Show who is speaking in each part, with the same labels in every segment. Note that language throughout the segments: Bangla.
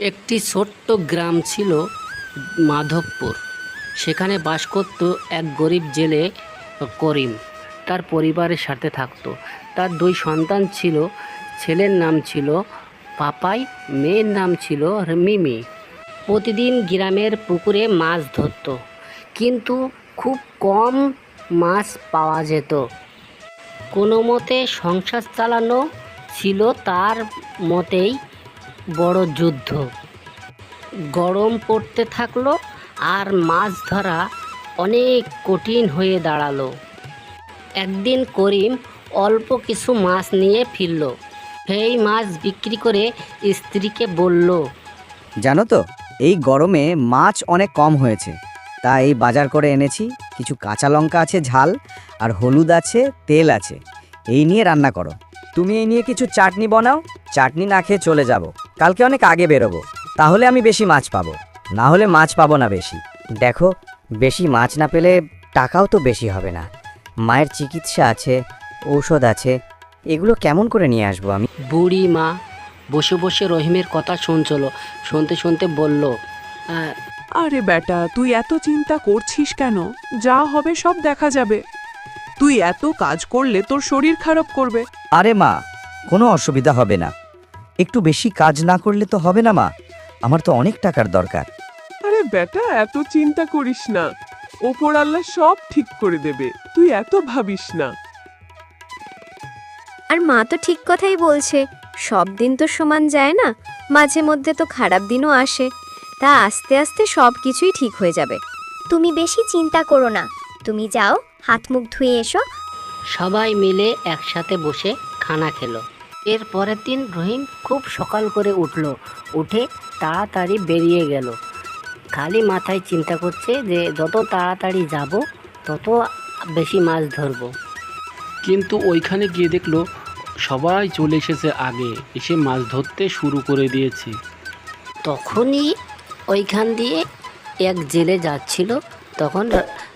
Speaker 1: একটি ছোট্ট গ্রাম ছিল মাধবপুর। সেখানে বাস করত এক গরিব জেলে করিম। তার পরিবারের সাথে থাকত। তার দুই সন্তান ছিল। ছেলের নাম ছিল পাপাই, মেয়ের নাম ছিল মিমি। প্রতিদিন গ্রামের পুকুরে মাছ ধরতো। কিন্তু খুব কম মাছ পাওয়া যেত। কোনো মতে সংসার চালানো ছিল তার মতেই বড় যুদ্ধ। গরম পড়তে থাকল আর মাছ ধরা অনেক কঠিন হয়ে দাঁড়াল। একদিন করিম অল্প কিছু মাছ নিয়ে ফিরল। সেই মাছ বিক্রি করে স্ত্রীকে বলল,
Speaker 2: জানো তো, এই গরমে মাছ অনেক কম হয়েছে। তাই বাজার করে এনেছি। কিছু কাঁচা লঙ্কা আছে, ঝাল, আর হলুদ আছে, তেল আছে। এই নিয়ে রান্না করো। তুমি এই নিয়ে কিছু চাটনি বানাও। চাটনি না খেয়ে চলে যাব। কালকে অনেক আগে বেরোবো। তাহলে আমি বেশি মাছ পাবো। না হলে মাছ পাবো না বেশি। দেখো বেশি মাছ না পেলে টাকাও তো বেশি হবে না। মায়ের চিকিৎসা আছে ঔষধ আছে এগুলো কেমন করে নিয়ে আসব আমি?
Speaker 1: বুড়ি মা বসে বসে রহিমের কথা শুনছিল শুনতে শুনতে বলল "আহ,
Speaker 3: আরে বেটা তুই এত চিন্তা করছিস কেন? যা হবে সব দেখা যাবে। তুই এত কাজ করলে তোর শরীর খারাপ করবে।
Speaker 2: আরে মা কোনো অসুবিধা হবে না। একটু বেশি কাজ না করলে তো হবে না মা। আমার তো অনেক টাকার দরকার।
Speaker 3: আরে বেটা এত চিন্তা করিস না। ওপর আল্লাহ সব ঠিক করে দেবে। তুই এত ভাবিস না।
Speaker 4: আর মা তো ঠিক কথাই বলছে। সব দিন তো সমান যায় না। মাঝে মধ্যে তো খারাপ দিনও আসে। তা আস্তে আস্তে সব কিছুই ঠিক হয়ে যাবে।
Speaker 5: তুমি বেশি চিন্তা করো না। তুমি যাও হাত মুখ ধুয়ে এসো।
Speaker 1: সবাই মিলে একসাথে বসে খানা খেলো। এর পরের দিন রহিম খুব সকাল করে উঠল। উঠে তাড়াতাড়ি বেরিয়ে গেল। খালি মাথায় চিন্তা করছে যে যত তাড়াতাড়ি যাব তত বেশি মাছ ধরবো।
Speaker 6: কিন্তু ওইখানে গিয়ে দেখল সবাই চলে এসেছে আগে এসে মাছ ধরতে শুরু করে দিয়েছে।
Speaker 1: তখনই ওইখান দিয়ে এক জেলে যাচ্ছিল। তখন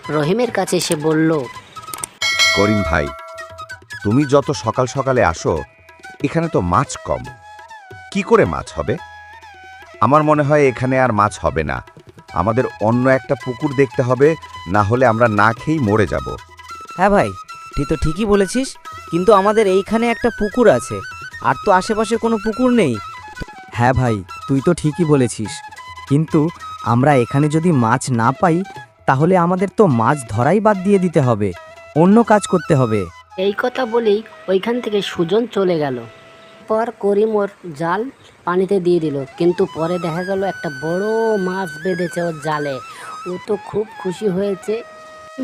Speaker 1: রহিমের কাছে এসে বলল
Speaker 7: করিম ভাই তুমি যত সকাল সকালে আসো এখানে তো মাছ কম। কি করে মাছ হবে? আমার মনে হয় এখানে আর মাছ হবে না। আমাদের অন্য একটা পুকুর দেখতে হবে না হলে আমরা না খেয়েই মরে যাব।
Speaker 2: হ্যাঁ ভাই তুই তো ঠিকই বলেছিস কিন্তু আমাদের এইখানে একটা পুকুর আছে আর তো আশেপাশে কোনো পুকুর নেই। হ্যাঁ ভাই তুই তো ঠিকই বলেছিস কিন্তু আমরা এখানে যদি মাছ না পাই তাহলে আমাদের তো মাছ ধরাই বাদ দিয়ে দিতে হবে অন্য কাজ করতে হবে।
Speaker 1: এই কথা বলেই ওইখান থেকে সুজন চলে গেল। পর করিম ওর জাল পানিতে দিয়ে দিল, কিন্তু পরে দেখা গেল একটা বড় মাছ বেঁধেছে ওর জালে। ও তো খুব খুশি হয়েছে।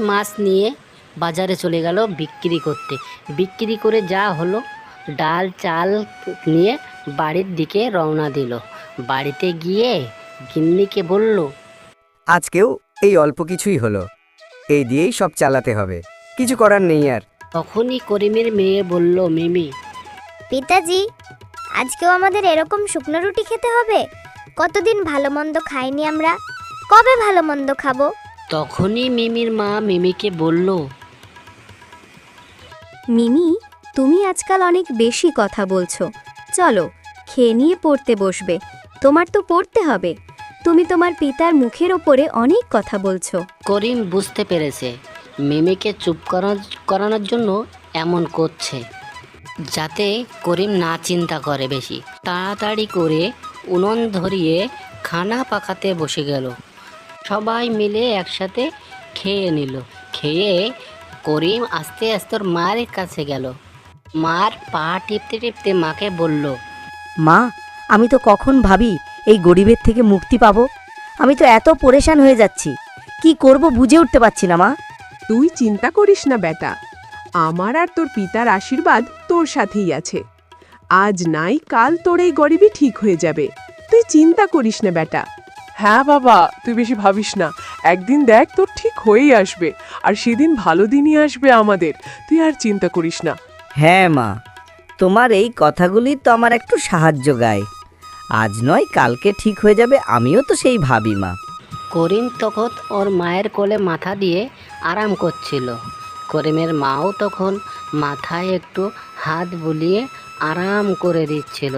Speaker 1: মাছ নিয়ে বাজারে চলে গেল বিক্রি করতে। বিক্রি করে যা হলো, ডাল, চাল নিয়ে বাড়ির দিকে রওনা দিল। বাড়িতে গিয়ে গিন্নিকে বলল,
Speaker 2: আজকেও এই অল্প কিছুই হলো। এই দিয়েই সব চালাতে হবে। কিছু করার নেই আর।
Speaker 1: তখনই করিমের মেয়ে বলল মিমি
Speaker 5: পিতাজি আজকেও আমাদের এরকম শুকনো রুটি খেতে হবে? কতদিন ভালো মন্দ খাইনি আমরা? কবে ভালো মন্দ খাব?
Speaker 1: তখনই মিমির মা মিমিকে বলল
Speaker 4: মিমি তুমি আজকাল অনেক বেশি কথা বলছো। চলো খেয়ে নিয়ে পড়তে বসবে। তোমার তো পড়তে হবে। তুমি তোমার পিতার মুখের ওপরে অনেক কথা বলছো।
Speaker 1: করিম বুঝতে পেরেছে। মিমিকে চুপ করা- করানোর জন্য এমন করছে, যাতে করিম না চিন্তা করে বেশি। তাড়াতাড়ি করে উনুন ধরিয়ে খানা পাকাতে বসে গেল। সবাই মিলে একসাথে খেয়ে নিল। খেয়ে করিম আস্তে আস্তে ওর মায়ের কাছে গেল। মার পা টিপতে টিপতে মাকে বলল,
Speaker 8: মা, আমি তো কখন ভাবি এই গরিবের থেকে মুক্তি পাবো? আমি তো এত পরেশান হয়ে যাচ্ছি। কি করব বুঝে উঠতে পারছি না, মা।
Speaker 3: তুই চিন্তা করিস না বেটা। আমার আর তোর পিতার আশীর্বাদ তোর সাথেই আছে। আজ নাই কাল তোর এই গরিবই ঠিক হয়ে যাবে। তুই চিন্তা করিস না বেটা। হ্যাঁ বাবা তুই বেশি ভাবিস না। একদিন দেখ তোর ঠিক হয়েই আসবে। আর সেদিন ভালো দিনই আসবে আমাদের। তুই আর চিন্তা করিস না।
Speaker 8: হ্যাঁ মা তোমার এই কথাগুলি তো আমার একটু সাহায্য গায়। আজ নয় কালকে ঠিক হয়ে যাবে আমিও তো সেই ভাবি মা।
Speaker 1: করিম তখন ওর মায়ের কোলে মাথা দিয়ে আরাম করছিল। করিমের মাও তখন মাথায় একটু হাত বুলিয়ে আরাম করে দিচ্ছিল।